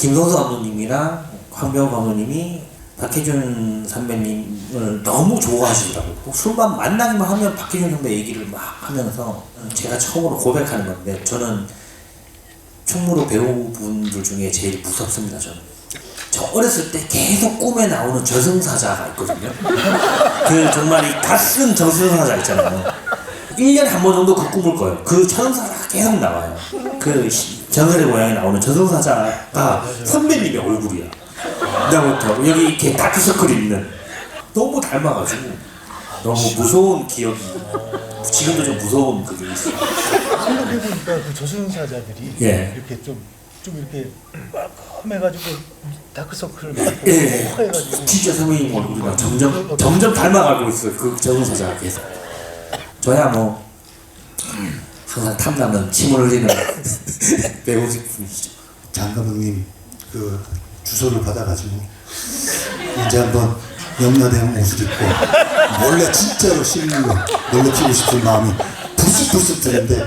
김성수 감독님이랑 황병호 감독님이 박해준 선배님을 너무 좋아하시더라고요. 술만 만나기만 하면 박해준 선배 얘기를 막 하면서 제가 처음으로 고백하는 건데 저는 충무로 배우분들 중에 제일 무섭습니다. 저는. 저 어렸을 때 계속 꿈에 나오는 저승사자가 있거든요. 그 정말 이 갓쓴 저승사자 있잖아요. 1년에 한 번 정도 그 꿈을 꿔요. 그 저승사자가 계속 나와요. 그 시- 전설의 고향에 나오는 저승사자가 선배님의 얼굴이야. 그다음부터 여기 이렇게 다크서클이 있는 너무 닮아가지고 너무 무서운 기억이 지금도 좀 무서운 그게 있어요. 생각해보니까 그 저승사자들이 예. 이렇게 좀, 좀 이렇게 험해가지고 다크서클을 많고 예, 해가지고 진짜 선배님 얼굴이랑 점점 점점 닮아가고 있어요. 그 저승사자가 계속. 저야 뭐 항상 탐나는 침을 흘리는 배우직 분이시죠. 장 감독님 그 주소를 받아가지고 이제 한번 영라대학 옷을 입고 몰래 진짜로 실물로 놀래키고 싶은 마음이 불쑥불쑥 드는데